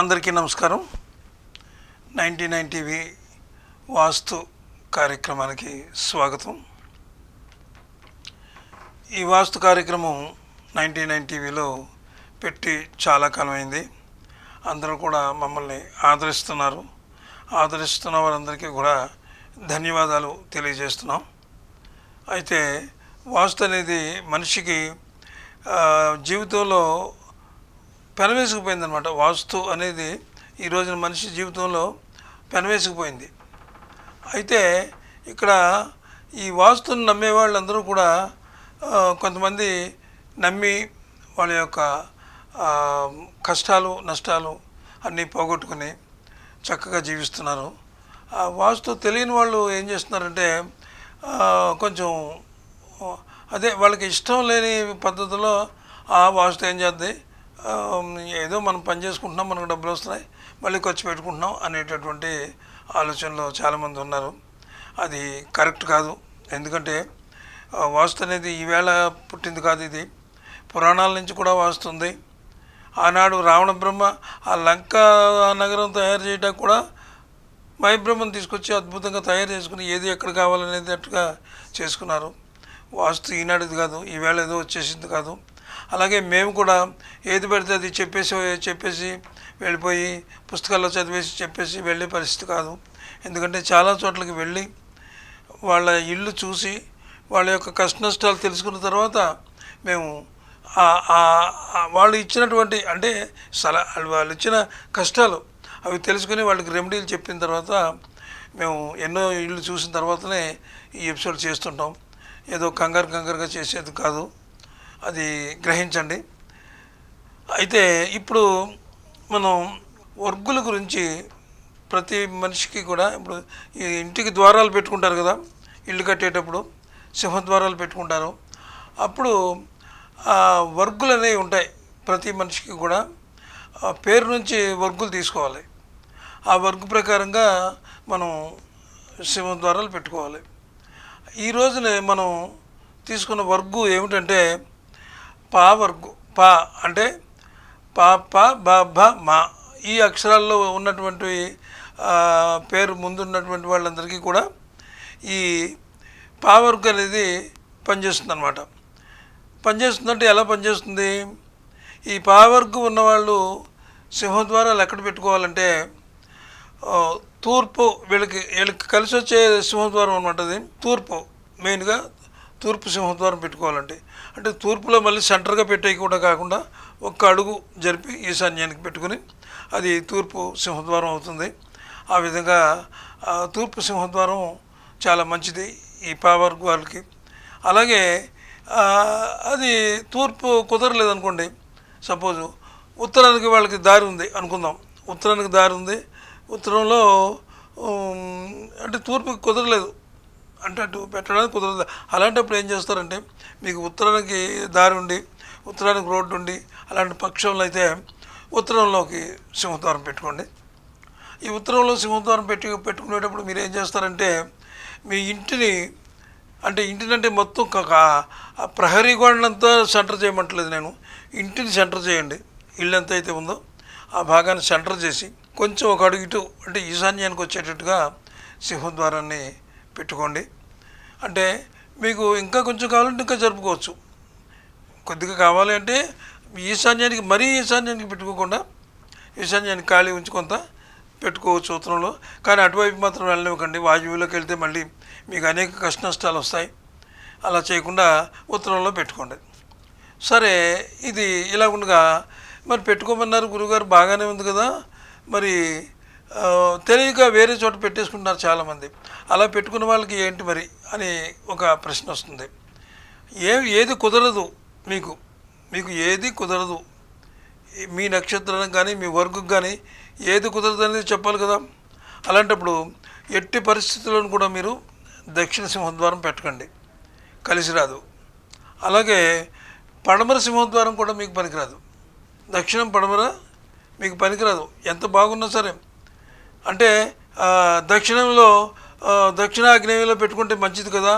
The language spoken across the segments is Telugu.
అందరికీ నమస్కారం. నైంటీ నైన్ టీవీ వాస్తు కార్యక్రమానికి స్వాగతం. ఈ వాస్తు కార్యక్రమం నైంటీ నైన్ టీవీలో పెట్టి చాలా కాలమైంది. అందరూ కూడా మమ్మల్ని ఆదరిస్తున్నారు. ఆదరిస్తున్న వారందరికీ కూడా ధన్యవాదాలు తెలియజేస్తున్నాం. అయితే వాస్తు అనేది మనిషికి జీవితంలో పెనవేసుకుపోయిందనమాట వాస్తు అనేది ఈ రోజున మనిషి జీవితంలో పెనవేసుకుపోయింది. అయితే ఇక్కడ ఈ వాస్తుని నమ్మే వాళ్ళందరూ కూడా కొంతమంది నమ్మి వాళ్ళ యొక్క కష్టాలు నష్టాలు అన్నీ పోగొట్టుకుని చక్కగా జీవిస్తున్నారు. ఆ వాస్తు తెలియని వాళ్ళు ఏం చేస్తున్నారంటే కొంచెం అదే వాళ్ళకి ఇష్టం లేని పద్ధతిలో ఆ వాస్తు ఏం చేద్ది? ఏదో మనం పని చేసుకుంటున్నాం మనకు డబ్బులు వస్తున్నాయి మళ్ళీ ఖర్చు పెట్టుకుంటున్నాం అనేటటువంటి ఆలోచనలో చాలామంది ఉన్నారు. అది కరెక్ట్ కాదు. ఎందుకంటే వాస్తు అనేది ఈవేళ పుట్టింది కాదు ఇది. పురాణాల నుంచి కూడా వాస్తుంది ఆనాడు రావణ బ్రహ్మ ఆ లంక నగరం తయారు చేయడానికి కూడా మైబ్రహ్మను తీసుకొచ్చి అద్భుతంగా తయారు చేసుకుని ఏది ఎక్కడ కావాలనేటట్టుగా చేసుకున్నారు. వాస్తు ఈనాటిది కాదు ఈవేళ ఏదో వచ్చేసింది కాదు. అలాగే మేము కూడా ఏది పడితే అది చెప్పేసి చెప్పేసి వెళ్ళిపోయి పుస్తకాల్లో చదివేసి చెప్పేసి వెళ్ళే పరిస్థితి కాదు. ఎందుకంటే చాలా చోట్లకి వెళ్ళి వాళ్ళ ఇల్లు చూసి వాళ్ళ యొక్క కష్ట నష్టాలు తెలుసుకున్న తర్వాత మేము వాళ్ళు ఇచ్చినటువంటి అంటే సలహా వాళ్ళు ఇచ్చిన కష్టాలు అవి తెలుసుకుని వాళ్ళకి రెమెడీలు చెప్పిన తర్వాత మేము ఎన్నో ఇళ్ళు చూసిన తర్వాతనే ఈ ఎపిసోడ్ చేస్తుంటాం. ఏదో కంగారు కంగారుగా చేసేది కాదు. అది గ్రహించండి. అయితే ఇప్పుడు మనం వర్గుల గురించి ప్రతి మనిషికి కూడా ఇప్పుడు ఈ ఇంటికి ద్వారాలు పెట్టుకుంటారు కదా ఇల్లు కట్టేటప్పుడు సింహద్వారాలు పెట్టుకుంటారు. అప్పుడు ఆ వర్గులు అనేవి ఉంటాయి ప్రతి మనిషికి కూడా. పేరు నుంచి వర్గులు తీసుకోవాలి. ఆ వర్గు ప్రకారంగా మనం సింహద్వారాలు పెట్టుకోవాలి. ఈ రోజునే మనం తీసుకున్న వర్గు ఏమిటంటే పా వర్గు పా అంటే పా ప బ భ మా. ఈ అక్షరాల్లో ఉన్నటువంటి పేరు ముందున్నటువంటి వాళ్ళందరికీ కూడా ఈ పా వర్గు అనేది పనిచేస్తుంది అనమాట పనిచేస్తుందంటే ఎలా పనిచేస్తుంది? ఈ పా వర్గు ఉన్నవాళ్ళు సింహం సింహద్వారాలు ఎక్కడ పెట్టుకోవాలంటే తూర్పు వీళ్ళకి వీళ్ళకి కలిసి వచ్చే సింహద్వారం అనమాట అది. తూర్పు మెయిన్గా తూర్పు సింహద్వారం పెట్టుకోవాలంటే అంటే తూర్పులో మళ్ళీ సెంటర్గా పెట్టే కూడా కాకుండా ఒక్క అడుగు జరిపి ఈశాన్యానికి పెట్టుకుని అది తూర్పు సింహద్వారం అవుతుంది. ఆ విధంగా తూర్పు సింహద్వారం చాలా మంచిది ఈ పావర్గ్ వాళ్ళకి. అలాగే అది తూర్పు కుదరలేదు అనుకోండి సపోజు ఉత్తరానికి వాళ్ళకి దారి ఉంది అనుకుందాం. ఉత్తరానికి దారి ఉంది ఉత్తరంలో అంటే తూర్పుకి కుదరలేదు. అంటే అటు పెట్టడానికి కుదరదు. అలాంటప్పుడు ఏం చేస్తారంటే మీకు ఉత్తరానికి దారి ఉండి ఉత్తరానికి రోడ్డు ఉండి అలాంటి పక్షంలో అయితే ఉత్తరంలోకి సింహద్వారం పెట్టుకోండి. ఈ ఉత్తరంలో సింహద్వారం పెట్టి పెట్టుకునేటప్పుడు మీరు ఏం చేస్తారంటే మీ ఇంటిని అంటే ఇంటిని అంటే మొత్తం ప్రహరీ గోడనంతా సెంటర్ చేయమంటలేదు నేను. ఇంటిని సెంటర్ చేయండి. ఇల్లు ఎంత అయితే ఉందో ఆ భాగాన్ని సెంటర్ చేసి కొంచెం ఒక అడుగు ఇటు అంటే ఈశాన్యానికి వచ్చేటట్టుగా సింహద్వారాన్ని పెట్టుకోండి. అంటే మీకు ఇంకా కొంచెం కావాలంటే ఇంకా జరుపుకోవచ్చు. కొద్దిగా కావాలి అంటే ఈశాన్యానికి మరీ ఈశాన్యానికి పెట్టుకోకుండా ఈశాన్యానికి ఖాళీ ఉంచి కొంత పెట్టుకోవచ్చు ఉత్తరంలో. కానీ అటువైపు మాత్రం వెళ్ళనివ్వకండి. వాయువులోకి వెళ్తే మళ్ళీ మీకు అనేక కష్ట నష్టాలు వస్తాయి. అలా చేయకుండా ఉత్తరంలో పెట్టుకోండి. సరే ఇది ఇలా ఉండగా మరి పెట్టుకోమన్నారు గురుగారు బాగానే ఉంది కదా. మరి తెలియక వేరే చోట పెట్టేసుకుంటున్నారు చాలామంది. అలా పెట్టుకున్న వాళ్ళకి ఏంటి మరి అని ఒక ప్రశ్న వస్తుంది. ఏ ఏది కుదరదు మీకు? మీకు ఏది కుదరదు? మీ నక్షత్రానికి కానీ మీ వర్క్కి కానీ ఏది కుదరదు అనేది చెప్పాలి కదా. అలాంటప్పుడు ఎట్టి పరిస్థితులను కూడా మీరు దక్షిణ సింహద్వారం పెట్టకండి. కలిసి రాదు. అలాగే పడమర సింహద్వారం కూడా మీకు పనికిరాదు. దక్షిణం పడమర మీకు పనికిరాదు. ఎంత బాగున్నా సరే అంటే దక్షిణంలో దక్షిణాగ్నేయంలో పెట్టుకుంటే మంచిది కదా?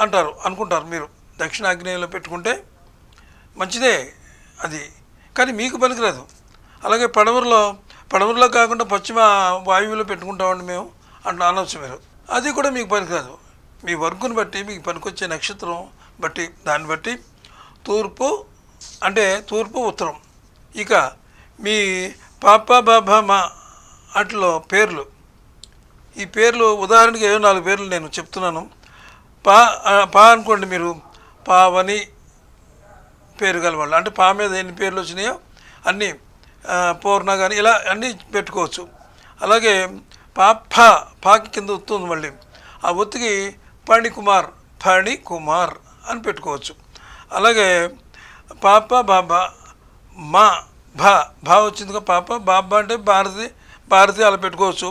అంటారు అనుకుంటారు మీరు. దక్షిణాగ్నేయంలో పెట్టుకుంటే మంచిదే అది. కానీ మీకు పనికిరాదు. అలాగే పడమరలో పడమరలో కాకుండా పశ్చిమ వాయువులో పెట్టుకుంటామండి మేము అంటే అనవచ్చు మీరు. అది కూడా మీకు పనికిరాదు. మీ వర్కుని బట్టి మీకు పనికొచ్చే నక్షత్రం బట్టి దాన్ని బట్టి తూర్పు అంటే తూర్పు ఉత్తరం. ఇక మీ పాప బాబా మా వాటిలో పేర్లు. ఈ పేర్లు ఉదాహరణకి ఏవో నాలుగు పేర్లు నేను చెప్తున్నాను. పా పా అనుకోండి మీరు. పావని పేరు గలవాళ్ళు అంటే పా మీద ఎన్ని పేర్లు వచ్చినాయో అన్నీ పూర్ణ కానీ ఇలా అన్నీ పెట్టుకోవచ్చు. అలాగే పా ఫ పాకి కింద ఒత్తు మళ్ళీ. ఆ ఒత్తికి పణి కుమార్ కుమార్ అని పెట్టుకోవచ్చు. అలాగే పాప బాబా మా భా భా వచ్చిందిగా పాప బాబా అంటే భారతి భారతి అలా పెట్టుకోవచ్చు.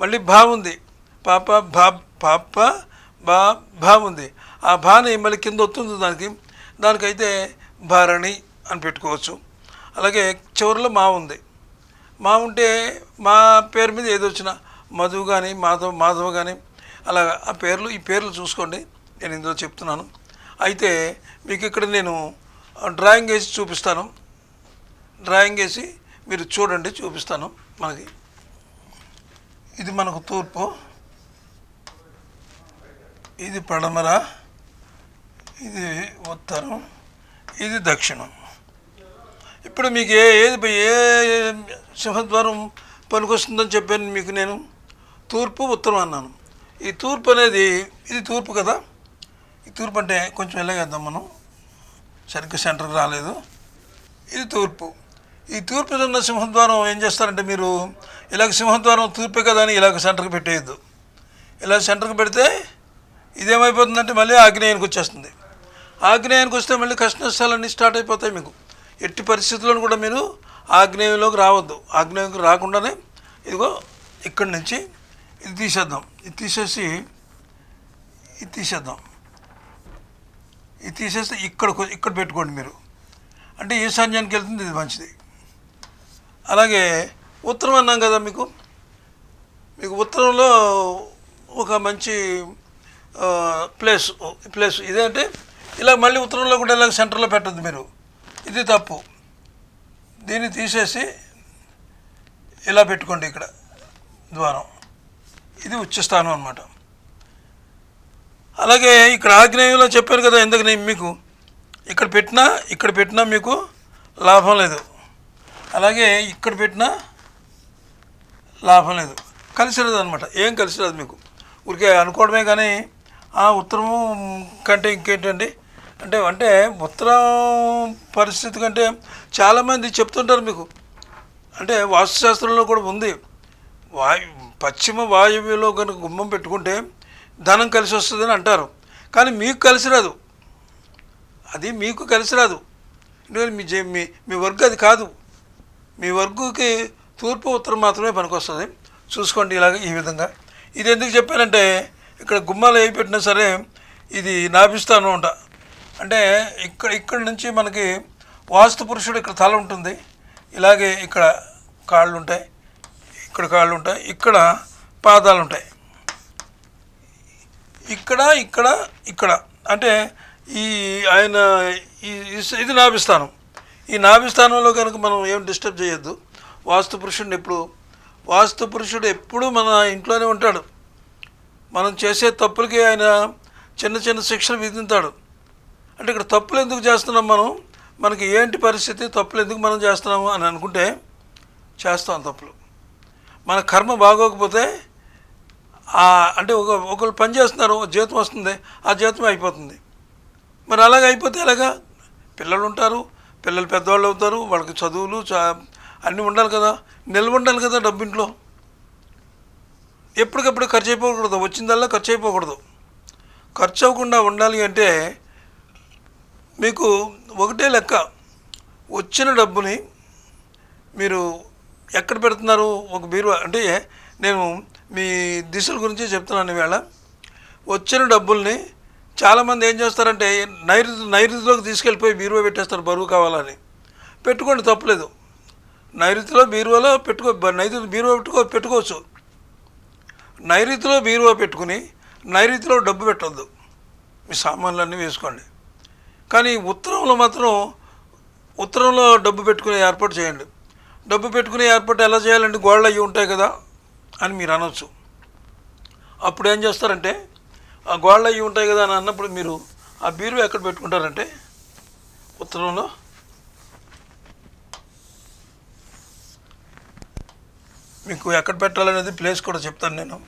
మళ్ళీ భా ఉంది. పాప భా పాప బా భా ఉంది. ఆ భాని మళ్ళీ కింద వస్తుంది దానికి. దానికైతే భారణి అని పెట్టుకోవచ్చు. అలాగే చివరిలో మా ఉంది. మా ఉంటే మా పేరు మీద ఏది వచ్చినా మధు కానీ మాధవ్ మాధవ్ కానీ అలా ఆ పేర్లు ఈ పేర్లు చూసుకోండి. నేను ఇందులో చెప్తున్నాను. అయితే మీకు ఇక్కడ నేను డ్రాయింగ్ వేసి చూపిస్తాను. డ్రాయింగ్ వేసి మీరు చూడండి చూపిస్తాను మనకి. ఇది మనకు తూర్పు. ఇది పడమర. ఇది ఉత్తరం. ఇది దక్షిణం. ఇప్పుడు మీకు ఏ ఏది ఏ సింహద్వారం పనికొస్తుందని చెప్పాను మీకు నేను. తూర్పు ఉత్తరం అన్నాను. ఈ తూర్పు అనేది ఇది తూర్పు కదా? ఈ తూర్పు అంటే కొంచెం వెళ్ళగేద్దాం మనం. సరిగ్గా సెంటర్కి రాలేదు. ఇది తూర్పు. ఈ తూర్పు ఉన్న సింహద్వారం ఏం చేస్తారంటే మీరు ఇలాగ సింహద్వారం తూర్పే కదా అని ఇలాగ సెంటర్కి పెట్టేయద్దు. ఇలా సెంటర్కి పెడితే ఇదేమైపోతుందంటే మళ్ళీ ఆగ్నేయానికి వచ్చేస్తుంది. ఆగ్నేయానికి వస్తే మళ్ళీ కష్టనష్టాలన్నీ స్టార్ట్ అయిపోతాయి మీకు. ఎట్టి పరిస్థితుల్లో కూడా మీరు ఆగ్నేయంలోకి రావద్దు. ఆగ్నేయంకి రాకుండానే ఇదిగో ఇక్కడి నుంచి ఇది తీసేద్దాం. ఇది తీసేసి ఇది తీసేద్దాం. ఇది తీసేస్తే ఇక్కడ ఇక్కడ పెట్టుకోండి మీరు. అంటే ఈశాన్యానికి వెళ్తుంది ఇది మంచిది. అలాగే ఉత్తరం అన్నాం కదా మీకు? మీకు ఉత్తరంలో ఒక మంచి ప్లేస్ ప్లేస్ ఇదేంటే ఇలా మళ్ళీ ఉత్తరంలో కూడా ఇలా సెంటర్లో పెట్టద్దు మీరు. ఇది తప్పు. దీన్ని తీసేసి ఇలా పెట్టుకోండి ఇక్కడ ద్వారం. ఇది ఉచ్చస్థానం అనమాట అలాగే ఇక్కడ ఆగ్నేయంలో చెప్పాను కదా ఎందుకు నేను మీకు. ఇక్కడ పెట్టినా ఇక్కడ పెట్టినా మీకు లాభం లేదు. అలాగే ఇక్కడ పెట్టినా లాభం లేదు. కలిసి రాదు అనమాట ఏం కలిసి రాదు మీకు? ఊరికే అనుకోవడమే కానీ ఆ ఉత్తరము కంటే ఇంకేంటండి? అంటే అంటే ఉత్తరం పరిస్థితి కంటే చాలామంది చెప్తుంటారు మీకు. అంటే వాస్తుశాస్త్రంలో కూడా ఉంది. వాయు పశ్చిమ వాయువ్యంలో కనుక గుమ్మం పెట్టుకుంటే ధనం కలిసి వస్తుందని అంటారు. కానీ మీకు కలిసి రాదు అది మీకు కలిసి రాదు ఎందుకంటే మీ మీ మీ వర్క్ అది కాదు. మీ వర్గుకి తూర్పు ఉత్తరం మాత్రమే పనికొస్తుంది. చూసుకోండి ఇలాగ ఈ విధంగా. ఇది ఎందుకు చెప్పానంటే ఇక్కడ గుమ్మాలు ఏ పెట్టినా సరే ఇది నాభిస్తాను ఉంట అంటే ఇక్కడ ఇక్కడ నుంచి మనకి వాస్తు పురుషుడు ఇక్కడ తల ఉంటుంది. ఇలాగే ఇక్కడ కాళ్ళు ఉంటాయి ఇక్కడ కాళ్ళు ఉంటాయి ఇక్కడ పాదాలు ఉంటాయి. ఇక్కడ ఇక్కడ ఇక్కడ. అంటే ఈ ఆయన ఈ ఇది నాభిస్థానం. ఈ నాభిస్థానంలో కనుక మనం ఏం డిస్టర్బ్ చేయొద్దు. వాస్తు పురుషుడిని ఎప్పుడు వాస్తు పురుషుడు ఎప్పుడూ మన ఇంట్లోనే ఉంటాడు. మనం చేసే తప్పులకి ఆయన చిన్న చిన్న శిక్షలు విధిస్తాడు అంటే ఇక్కడ తప్పులు ఎందుకు చేస్తున్నాం మనం? మనకి ఏంటి పరిస్థితి? తప్పులు ఎందుకు మనం చేస్తున్నాము అని అనుకుంటే చేస్తాం తప్పులు. మన కర్మ బాగోకపోతే అంటే ఒక ఒకరు పని చేస్తున్నారు ఒక జీతం వస్తుంది ఆ జీతం అయిపోతుంది. మరి అలాగ అయిపోతే ఎలాగా? పిల్లలు ఉంటారు పిల్లలు పెద్దవాళ్ళు అవుతారు వాళ్ళకి చదువులు చా అన్నీ ఉండాలి కదా. నిల్వ ఉండాలి కదా డబ్బు ఇంట్లో ఎప్పటికప్పుడు ఖర్చు అయిపోకూడదు. వచ్చిందల్లా ఖర్చు అయిపోకూడదు. ఖర్చు అవ్వకుండా ఉండాలి అంటే మీకు ఒకటే లెక్క. వచ్చిన డబ్బుని మీరు ఎక్కడ పెడుతున్నారు? ఒక బీరువా? అంటే నేను మీ దిశల గురించి చెప్తున్నాను ఈవేళ వచ్చిన డబ్బుల్ని చాలామంది ఏం చేస్తారంటే నైరుతి నైరుతిలోకి తీసుకెళ్ళిపోయి బీరువా పెట్టేస్తారు బరువు కావాలని. పెట్టుకోండి తప్పలేదు. నైరుతిలో బీరువాలో పెట్టుకో నైరుతి బీరువా పెట్టుకో పెట్టుకోవచ్చు. నైరుతిలో బీరువా పెట్టుకుని నైరుతిలో డబ్బు పెట్టొద్దు. మీ సామాన్లన్నీ వేసుకోండి. కానీ ఉత్తరంలో మాత్రం ఉత్తరంలో డబ్బు పెట్టుకునే ఏర్పాటు చేయండి. డబ్బు పెట్టుకునే ఏర్పాటు ఎలా చేయాలంటే గోడలు అవి ఉంటాయి కదా అని మీరు అనొచ్చు. అప్పుడు ఏం చేస్తారంటే గోడలు అవి ఉంటాయి కదా అని అన్నప్పుడు మీరు ఆ బీరువా ఎక్కడ పెట్టుకుంటారంటే ఉత్తరంలో? మీకు ఎక్కడ పెట్టాలనేది ప్లేస్ కూడా చెప్తాను నేను.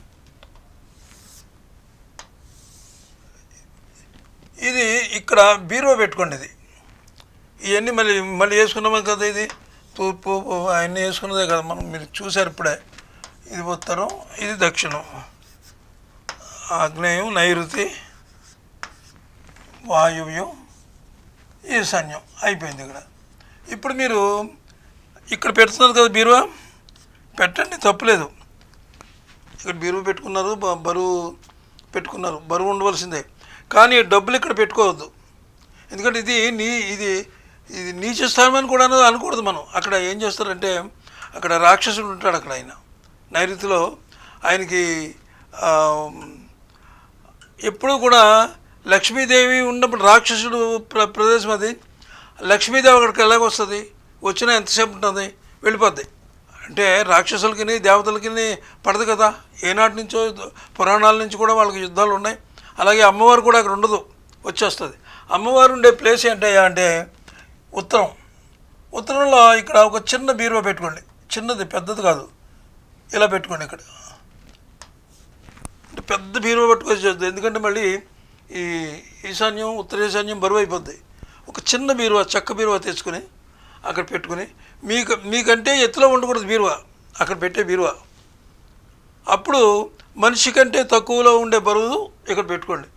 ఇది ఇక్కడ బీరువా పెట్టుకోండి ఇది. ఇవన్నీ మళ్ళీ మళ్ళీ వేసుకున్నామే కదా ఇది? తూర్పు అవన్నీ వేసుకున్నదే కదా మనం మీరు చూసారు ఇప్పుడే. ఇది ఉత్తరం ఇది దక్షిణం. ఆగ్నేయం నైరుతి వాయువ్యం ఈశాన్యం. అయిపోయింది ఇక్కడ. ఇప్పుడు మీరు ఇక్కడ పెడుతున్నారు కదా బీరువా? పెట్టండి తప్పులేదు. ఇక్కడ బీరువా పెట్టుకున్నారు బరువు పెట్టుకున్నారు. బరువు ఉండవలసిందే. కానీ డబ్బులు ఇక్కడ పెట్టుకోవద్దు. ఎందుకంటే ఇది నీ ఇది ఇది నీచ స్థానం అని కూడా అనకూడదు మనం. అక్కడ ఏం చేస్తారంటే అక్కడ రాక్షసుడు ఉంటాడు అక్కడ ఆయన. నైరుతిలో ఆయనకి ఎప్పుడూ కూడా లక్ష్మీదేవి ఉన్నప్పుడు రాక్షసుడు ప్ర ప్రదేశం అది. లక్ష్మీదేవి అక్కడికి ఎలాగొస్తుంది వచ్చినా ఎంతసేపు ఉంటుంది వెళ్ళిపోద్ది. అంటే రాక్షసులకి దేవతలకి పడదు కదా. ఏనాటి నుంచో పురాణాల నుంచి కూడా వాళ్ళకి యుద్ధాలు ఉన్నాయి. అలాగే అమ్మవారు కూడా అక్కడ ఉండదు వచ్చేస్తుంది. అమ్మవారు ఉండే ప్లేస్ ఏంటయ్యా అంటే ఉత్తరం. ఉత్తరంలో ఇక్కడ ఒక చిన్న బీరువా పెట్టుకోండి. చిన్నది పెద్దది కాదు. ఇలా పెట్టుకోండి ఇక్కడ. పెద్ద బీరువా పట్టుకొచ్చేది ఎందుకంటే మళ్ళీ ఈ ఈశాన్యం ఉత్తర ఈశాన్యం బరువు అయిపోద్ది. ఒక చిన్న బీరువా చెక్క బీరువా తెచ్చుకొని అక్కడ పెట్టుకుని మీకు మీకంటే ఎత్తులో ఉండకూడదు బీరువా. అక్కడ పెట్టే బీరువా. అప్పుడు మనిషి కంటే తక్కువలో ఉండే బరువు ఇక్కడ పెట్టుకోండి.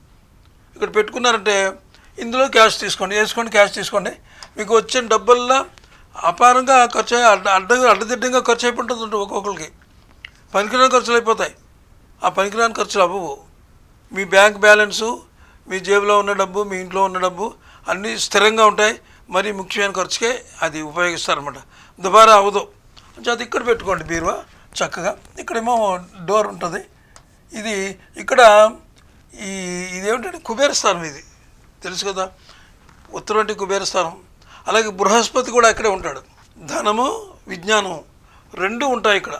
ఇక్కడ పెట్టుకున్నారంటే ఇందులో క్యాష్ తీసుకోండి వేసుకోండి క్యాష్ తీసుకోండి. మీకు వచ్చిన డబ్బుల్లో అపారంగా ఖర్చు అడ్డ అడ్డ అడ్డదిడ్డంగా ఖర్చు అయిపోతుంది ఒక్కొక్కరికి. పనికిరాని ఖర్చులు అయిపోతాయి. ఆ పనికిరాని ఖర్చులు అవ్వవు. మీ బ్యాంక్ బ్యాలెన్సు మీ జేబులో ఉన్న డబ్బు మీ ఇంట్లో ఉన్న డబ్బు అన్నీ స్థిరంగా ఉంటాయి. మరి ముఖ్యమైన ఖర్చుకే అది ఉపయోగిస్తారనమాట దుబారా అవ్వదు. అది ఇక్కడ పెట్టుకోండి బీరువా చక్కగా. ఇక్కడేమో డోర్ ఉంటుంది. ఇది ఇక్కడ ఈ ఇదేమిటంటే కుబేర స్థానం ఇది. తెలుసు కదా? ఉత్తరంటి కుబేర స్థానం అలాగే బృహస్పతి కూడా ఇక్కడే ఉంటాడు. ధనము విజ్ఞానము రెండు ఉంటాయి ఇక్కడ.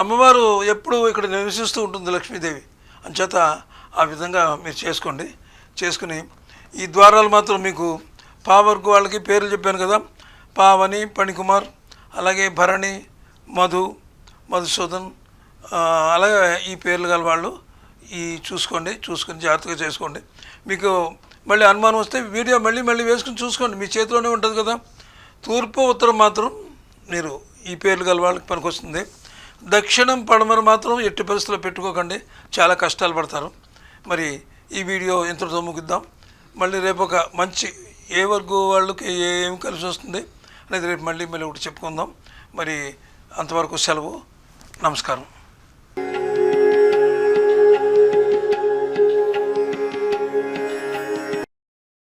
అమ్మవారు ఎప్పుడు ఇక్కడ నివసిస్తూ ఉంటుంది లక్ష్మీదేవి. అంచేత ఆ విధంగా మీరు చేసుకోండి. చేసుకుని ఈ ద్వారాలు మాత్రం మీకు పావర్కు వాళ్ళకి పేర్లు చెప్పాను కదా. పావని పణికుమార్ అలాగే భరణి మధు మధుసూదన్ అలాగే ఈ పేర్లు గల వాళ్ళు ఈ చూసుకోండి చూసుకొని జాగ్రత్తగా చేసుకోండి. మీకు మళ్ళీ అనుమానం వస్తే వీడియో మళ్ళీ మళ్ళీ వేసుకుని చూసుకోండి. మీ చేతిలోనే ఉంటుంది కదా. తూర్పు ఉత్తరం మాత్రం మీరు ఈ పేర్లు గల వాళ్ళకి పనికొస్తుంది. దక్షిణం పడమర మాత్రం ఎట్టి పరిస్థితుల్లో పెట్టుకోకండి. చాలా కష్టాలు పడతారు. మరి ఈ వీడియో ఇంతటితో ముగిద్దాం. మళ్ళీ రేపు ఒక మంచి ఏ వర్గు వాళ్ళకి ఏం కలిసి వస్తుంది అనేది రేపు మళ్ళీ మళ్ళీ ఒకటి చెప్పుకుందాం. మరి అంతవరకు సెలవు. నమస్కారం.